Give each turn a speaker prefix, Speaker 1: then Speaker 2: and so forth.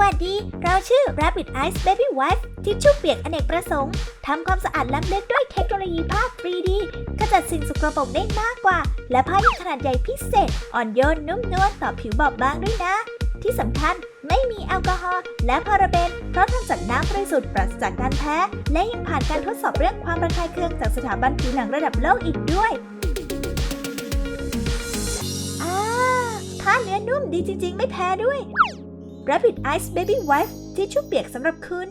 Speaker 1: วัสดี เราชื่อ Rabbit Ice Baby Wipe ทิชชู่เปียกอเนกประสงค์ ทำความสะอาดล้ำลึกด้วยเทคโนโลยีภาพ 3D ขจัดสิ่งสกปรกได้มากกว่า และผ้ายังขนาดใหญ่พิเศษ อ่อนโยนนุ่มนวลต่อผิวบอบบางด้วยนะ ที่สำคัญไม่มีแอลกอฮอล์และพาราเบน เพราะทำจากน้ำบริสุทธิ์ปราศจากการแพ้ และยังผ่านการทดสอบเรื่องความระคายเคืองจากสถาบันผิวหนังระดับโลกอีกด้วยอ่าผ้าเนื้อนุ่มดีจริง ๆ ไม่แพ้ด้วย Rabbit Ice Baby Wipe ทิชชู่เปียกสำหรับคุณ